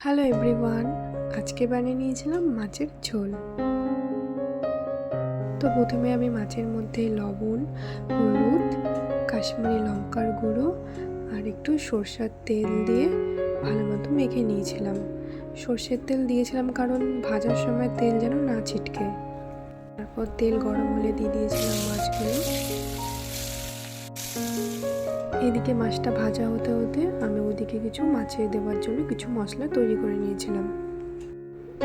Hello everyone আজকে বানিয়ে নিয়েছিলাম মাছের ঝোল। তো প্রথমে আমি মাছের মধ্যে লবণ, হলুদ, কাশ্মীরি লঙ্কার গুঁড়ো আর একটু সর্ষার তেল দিয়ে ভালো মতো মেখে নিয়েছিলাম। সর্ষের তেল দিয়েছিলাম কারণ ভাজার সময় তেল যেন না ছিটকে। তারপর তেল গরম হলে দিয়ে দিয়েছিলাম মাছগুলো। এদিকে মাছটা ভাজা হতে হতে আমি ওদিকে কিছু মাছে দেওয়ার জন্য কিছু মশলা তৈরি করে নিয়েছিলাম।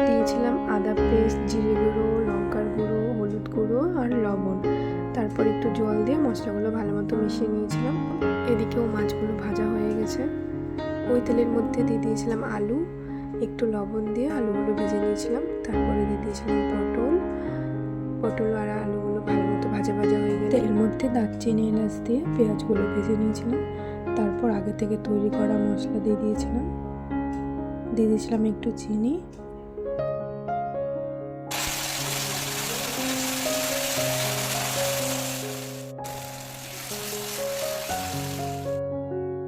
দিয়েছিলাম আদা পেস্ট, জিরে গুঁড়ো, লঙ্কার গুঁড়ো, হলুদ গুঁড়ো আর লবণ। তারপর একটু জল দিয়ে মশলাগুলো ভালো মতো মিশিয়ে নিয়েছিলাম। এদিকেও মাছগুলো ভাজা হয়ে গেছে। ওই তেলের মধ্যে দিয়ে দিয়েছিলাম আলু, একটু লবণ দিয়ে আলুগুলো ভেজে নিয়েছিলাম। তারপরে দিয়ে দিয়েছিলাম পটল। পটল আর মতো ভাজা ভাজা হয়ে গেছে তেলের মধ্যে দারচিনি, এলাচ দিয়ে পেঁয়াজগুলো ভেজে নিয়েছিলাম। তারপর আগে থেকে তৈরি করা মশলা দিয়ে দিয়েছিলাম। দিয়ে দিয়েছিলাম একটু চিনি।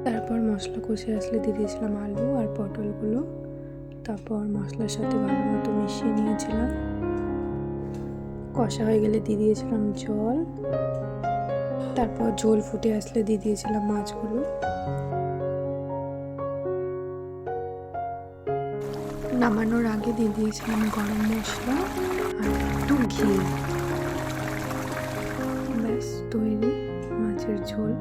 তারপর মশলা কষে আসলে দিয়ে দিয়েছিলাম আলু আর পটলগুলো। তারপর মশলার সাথে ভালো মতো মিশিয়ে নিয়েছিলাম। কষা হয়ে গেলে দিয়ে দিয়েছিলাম জল। তারপর ঝোল ফুটে আসলে দিয়ে দিয়েছিলাম মাছগুলো। নামানোর আগে দিয়ে দিয়েছিলাম গরম মশলা আর একটু ঘি। ব্যাস, তৈরি মাছের ঝোল।